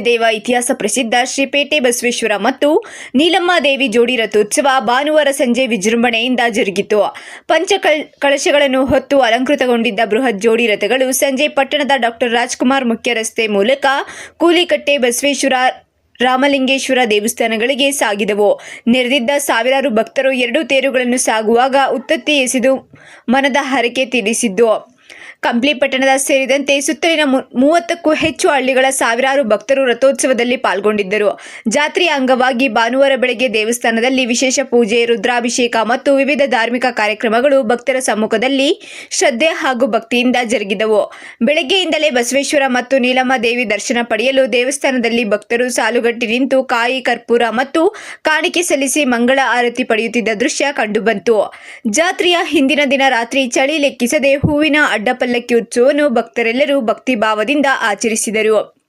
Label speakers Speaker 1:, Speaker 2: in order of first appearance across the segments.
Speaker 1: ದೇವ ಇತಿಹಾಸ ಪ್ರಸಿದ್ಧ ಶ್ರೀಪೇಟೆ ಬಸವೇಶ್ವರ ಮತ್ತು ನೀಲಮ್ಮ ದೇವಿ ಜೋಡಿ ರಥೋತ್ಸವ ಭಾನುವಾರ ಸಂಜೆ ವಿಜೃಂಭಣೆಯಿಂದ ಜರುಗಿತು. ಪಂಚ ಕಳ್- ಕಳಶಗಳನ್ನು ಹೊತ್ತು ಅಲಂಕೃತಗೊಂಡಿದ್ದ ಬೃಹತ್ ಜೋಡಿ ರಥಗಳು ಸಂಜೆ ಪಟ್ಟಣದ ಡಾಕ್ಟರ್ ರಾಜ್ಕುಮಾರ್ ಮುಖ್ಯ ರಸ್ತೆ ಮೂಲಕ ಕೂಲಿಕಟ್ಟೆ ಬಸವೇಶ್ವರ ರಾಮಲಿಂಗೇಶ್ವರ ದೇವಸ್ಥಾನಗಳಿಗೆ ಸಾಗಿದವು. ನೆರೆದಿದ್ದ ಸಾವಿರಾರು ಭಕ್ತರು ಎರಡು ತೇರುಗಳನ್ನು ಸಾಗುವಾಗ ಉತ್ತತ್ತಿ ಎಸೆದು ಮನದ ಹರಕೆ ತೀರಿಸಿದ್ದು. ಕಂಪ್ಲಿ ಪಟ್ಟಣದ ಸೇರಿದಂತೆ ಸುತ್ತಲಿನ ಮೂವತ್ತಕ್ಕೂ ಹೆಚ್ಚು ಹಳ್ಳಿಗಳ ಸಾವಿರಾರು ಭಕ್ತರು ರಥೋತ್ಸವದಲ್ಲಿ ಪಾಲ್ಗೊಂಡಿದ್ದರು. ಜಾತ್ರೆಯ ಅಂಗವಾಗಿ ಭಾನುವಾರ ಬೆಳಗ್ಗೆ ದೇವಸ್ಥಾನದಲ್ಲಿ ವಿಶೇಷ ಪೂಜೆ, ರುದ್ರಾಭಿಷೇಕ ಮತ್ತು ವಿವಿಧ ಧಾರ್ಮಿಕ ಕಾರ್ಯಕ್ರಮಗಳು ಭಕ್ತರ ಸಮ್ಮುಖದಲ್ಲಿ ಶ್ರದ್ಧೆ ಹಾಗೂ ಭಕ್ತಿಯಿಂದ ಜರುಗಿದವು. ಬೆಳಗ್ಗೆಯಿಂದಲೇ ಬಸವೇಶ್ವರ ಮತ್ತು ನೀಲಮ್ಮ ದೇವಿ ದರ್ಶನ ಪಡೆಯಲು ದೇವಸ್ಥಾನದಲ್ಲಿ ಭಕ್ತರು ಸಾಲುಗಟ್ಟಿ ನಿಂತು ಕಾಯಿ, ಕರ್ಪೂರ ಮತ್ತು ಕಾಣಿಕೆ ಸಲ್ಲಿಸಿ ಮಂಗಳ ಆರತಿ ಪಡೆಯುತ್ತಿದ್ದ ದೃಶ್ಯ ಕಂಡುಬಂತು. ಜಾತ್ರೆಯ ಹಿಂದಿನ ದಿನ ರಾತ್ರಿ ಚಳಿ ಲೆಕ್ಕಿಸದೆ ಹೂವಿನ ಅಡ್ಡಪಲ್ಲಕ್ಕಿ ಉತ್ಸವವನ್ನು ಭಕ್ತರೆಲ್ಲರೂ ಭಕ್ತಿ ಭಾವದಿಂದ ಆಚರಿಸಿದರು.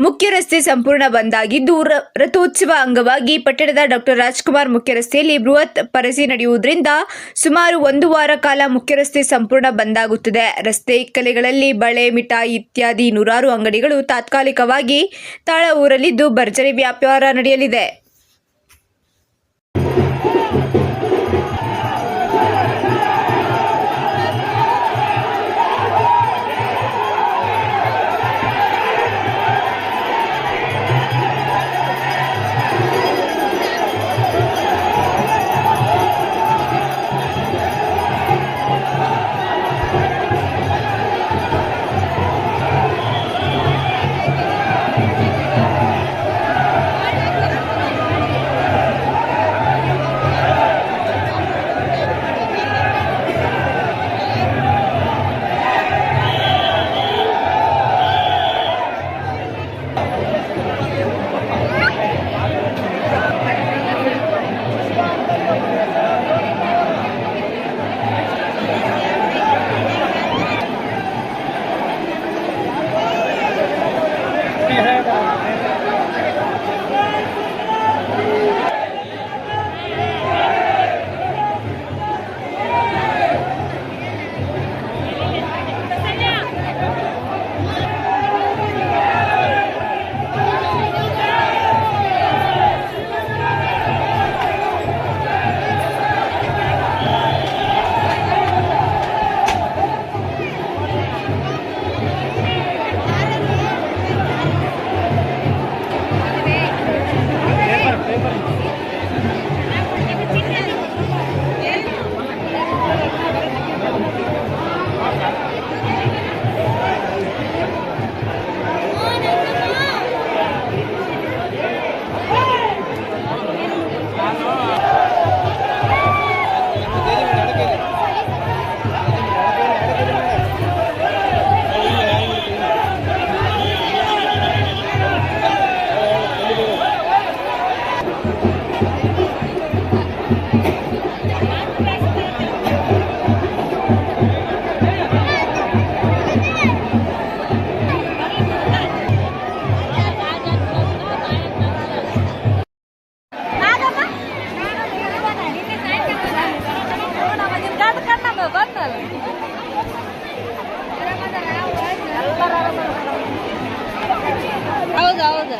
Speaker 1: ಮುಖ್ಯ ರಸ್ತೆ ಸಂಪೂರ್ಣ ಬಂದಾಗಿದ್ದು ರಥೋತ್ಸವ ಅಂಗವಾಗಿ ಪಟ್ಟಣದ ಡಾಕ್ಟರ್ ರಾಜ್ಕುಮಾರ್ ಮುಖ್ಯ ರಸ್ತೆಯಲ್ಲಿ ಬೃಹತ್ ಪರಸಿ ನಡೆಯುವುದರಿಂದ ಸುಮಾರು ಒಂದು ವಾರ ಕಾಲ ಮುಖ್ಯ ರಸ್ತೆ ಸಂಪೂರ್ಣ ಬಂದಾಗುತ್ತದೆ ರಸ್ತೆ ಕಲೆಗಳಲ್ಲಿ ಬಳೆ, ಮಿಠಾಯಿ ಇತ್ಯಾದಿ ನೂರಾರು ಅಂಗಡಿಗಳು ತಾತ್ಕಾಲಿಕವಾಗಿ ತಾಳ ಊರಲಿದ್ದು ಭರ್ಜರಿ ವ್ಯಾಪಾರ ನಡೆಯಲಿದೆ. सकती है।
Speaker 2: ಹೌದು ಹೌದು